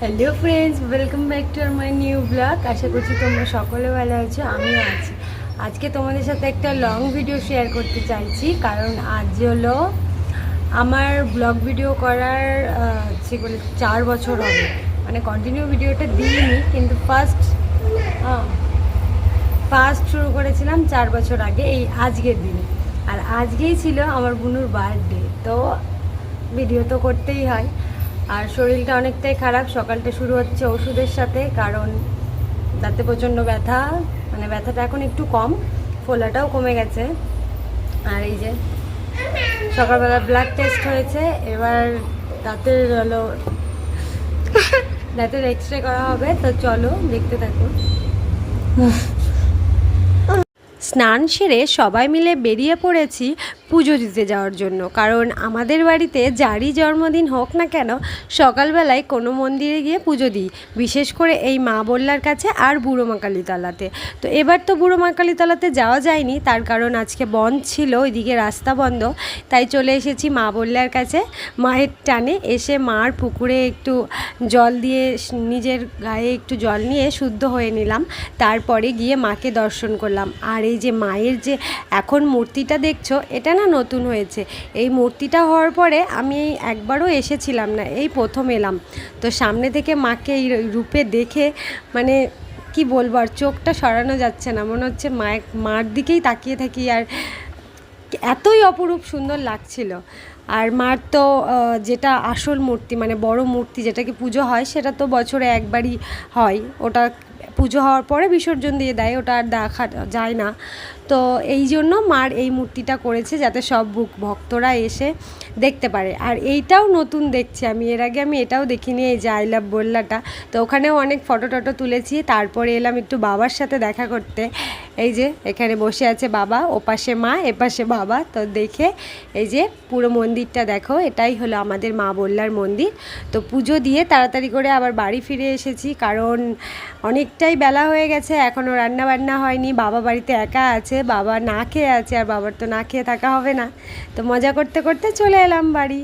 Hello friends welcome back to our my new blog আশা করছি তোমরা সকলে ভালো আছো, আমিও আছি। আজকে তোমাদের সাথে একটা লং ভিডিও শেয়ার করতে চাইছি, কারণ আজ হলো আমার ব্লগ ভিডিও করার সে বলে চার বছর হবে। মানে কন্টিনিউ ভিডিওটা দিইনি, কিন্তু ফার্স্ট ফার্স্ট শুরু করেছিলাম চার বছর আগে, এই আজকের দিনে। আর আজকেই ছিল আমার বুনুর বার্থডে তো ভিডিও তো করতেই হয়। আর শরীরটা অনেকটাই খারাপ, সকালটা শুরু হচ্ছে ওষুধের সাথে, কারণ দাঁতে প্রচণ্ড ব্যথা মানে ব্যথাটা এখন একটু কম, ফোলাটাও কমে গেছে। আর এই যে সকালবেলা ব্লাড টেস্ট হয়েছে, এবার দাঁতের হলো, দাঁতের এক্স রে করা হবে, তো চলো দেখতে থাকো। স্নান সেরে সবাই মিলে বেরিয়ে পড়েছি পুজো দিতে যাওয়ার জন্য। কারণ আমাদের বাড়িতে যারই জন্মদিন হোক না কেন, সকালবেলায় কোনো মন্দিরে গিয়ে পুজো দিই। বিশেষ করে এই মা বল্লার কাছে আর বুড়ো মা কালীতলাতে। তো এবার তো বুড়ো মা কালীতলাতে যাওয়া যায়নি, তার কারণ আজকে বন্ধ ছিল, ওইদিকে রাস্তা বন্ধ। তাই চলে এসেছি মা বল্লার কাছে। মায়ের টানে এসে মার পুকুরে একটু জল দিয়ে নিজের গায়ে একটু জল নিয়ে শুদ্ধ হয়ে নিলাম। তারপরে গিয়ে মাকে দর্শন করলাম। আর এই যে মায়ের যে এখন মূর্তিটা দেখছ, এটা না নতুন হয়েছে। এই মূর্তিটা হওয়ার পরে আমি একবারও এসেছিলাম না, এই প্রথম এলাম। তো সামনে থেকে মাকে এই রূপে দেখে মানে কি বলব, আর চোখটা সরানো যাচ্ছে না। মনে হচ্ছে মায়ের মার দিকেই তাকিয়ে থাকি, আর এতই অপরূপ সুন্দর লাগছিল। আর মার তো যেটা আসল মূর্তি মানে বড় মূর্তি যেটাকে পুজো হয়, সেটা তো বছরে একবারই হয়। ওটা পুজো হওয়ার পরে বিসর্জন দিয়ে দেয়, ওটা আর দেখা যায় না। তো এই জন্য মার এই মূর্তিটা করেছে যাতে সব বুক- ভক্তরা এসে দেখতে পারে। আর এইটাও নতুন দেখছি আমি। এর আগে আমি এটাও দেখিনি, এই যে আই লাভ বললাটা। তো ওখানেও অনেক ফটো টটো তুলেছি। তারপরে এলাম একটু বাবার সাথে দেখা করতে। এই যে এখানে বসে আছে বাবা, ওপাশে মা, এপাশে বাবা। তো দেখে এই যে পুরো মন্দিরটা দেখো, এটাই হলো আমাদের মা বললার মন্দির। তো পুজো দিয়ে তাড়াতাড়ি করে আবার বাড়ি ফিরে এসেছি। কারণ অনেকটাই বেলা হয়ে গেছে এখনও রান্না বান্না হয়নি, বাবা বাড়িতে একা আছে, বাবা না খেয়ে আছে, আর বাবার তো না খেয়ে থাকা হবে না। তো মজা করতে করতে চলে এলাম বাড়ি।